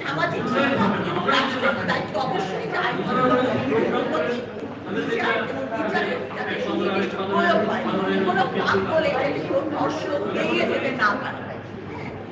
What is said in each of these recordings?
সামাজিক শিক্ষা এবং রাষ্ট্রের দায়িত্ব অবশ্যই যে আইন কোনো পাপ বলে ধর্ষণ এড়িয়ে যেতে না পারে আর আরেকটা ব্যাপার হচ্ছে যে এই, আহ,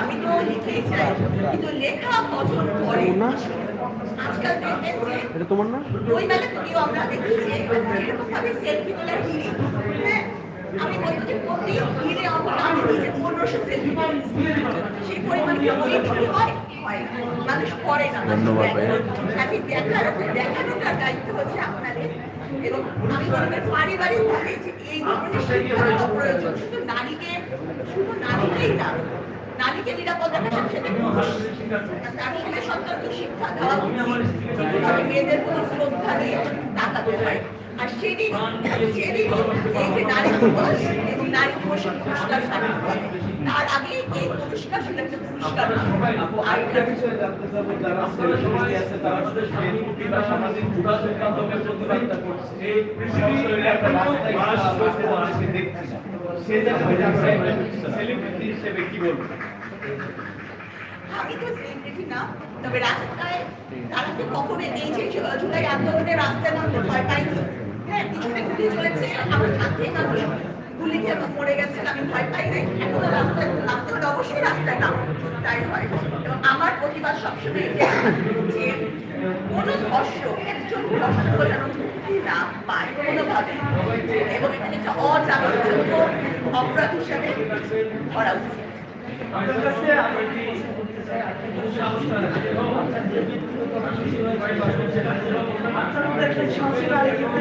আমি তো লিখেই চাই কিন্তু লেখা বছর পরে আজকাল দেখবেন যে এটা তোমার না ওই বেলা থেকেও আমরা দেখি যে এরকম ভাবে সেলফি তোলার হিড়ি হ্যাঁ আমি বলতে যে প্রতি হিড়ে অন্তত ধন্যবাদ ভাইয়া। আমি দেখার দেখানোটার দায়িত্ব হচ্ছে আপনাদের। এবং আমি পারিবারিক ভাবে যে এই ধরনের শিক্ষা প্রয়োজন। শুধু নারীকে শুধু নারীকেই না নারীকে সাথে পুরুষ তার সন্তানকে শিক্ষা দেওয়া উচিত। মেয়েদের প্রতি শ্রদ্ধা দিয়ে তাকাতে হয়। আর সেদিন সেদিন এই যে নারী দিবস এবং নারী দিবসের পুরস্কার তার আগে এই পুরস্কার সেটা একটা পুরস্কার। না। আপু আর আরেকটা বিষয় জানতে চাবো যারা সেলিব্রিটি আছে তারা কিংবা সামাজিক যোগাযোগ মাধ্যমে প্রতিবাদটা করছে। এই সরাসরি একটা রাস্তায় রাস্তায় অনেকে দেখছি না। সে জায়গায় সেলিব্রিটি হিসেবে কি বলবেন আমি তো সেলিব্রিটি না তবে রাস্তায় তারা তো কখনো এই যে জুলাই আন্দোলনের রাস্তায় নামতে ভয় পাইনি হ্যাঁ পিছনে গুলি চলেছে, আমার আমি ভয় পাই নাই। এখনও রাস্তায় অবশ্যই রাস্তায় নাম তাই হয়। এবং আমার প্রতিবাদ সবসময় এটা যে কোনো ধর্ষক একজন ধর্ষক যেন মুক্তি না এবং এখানে একটা অজাগরযোগ্য অপরাধ হিসাবে করা উচিত। একটা সাহসী নারী কিন্তু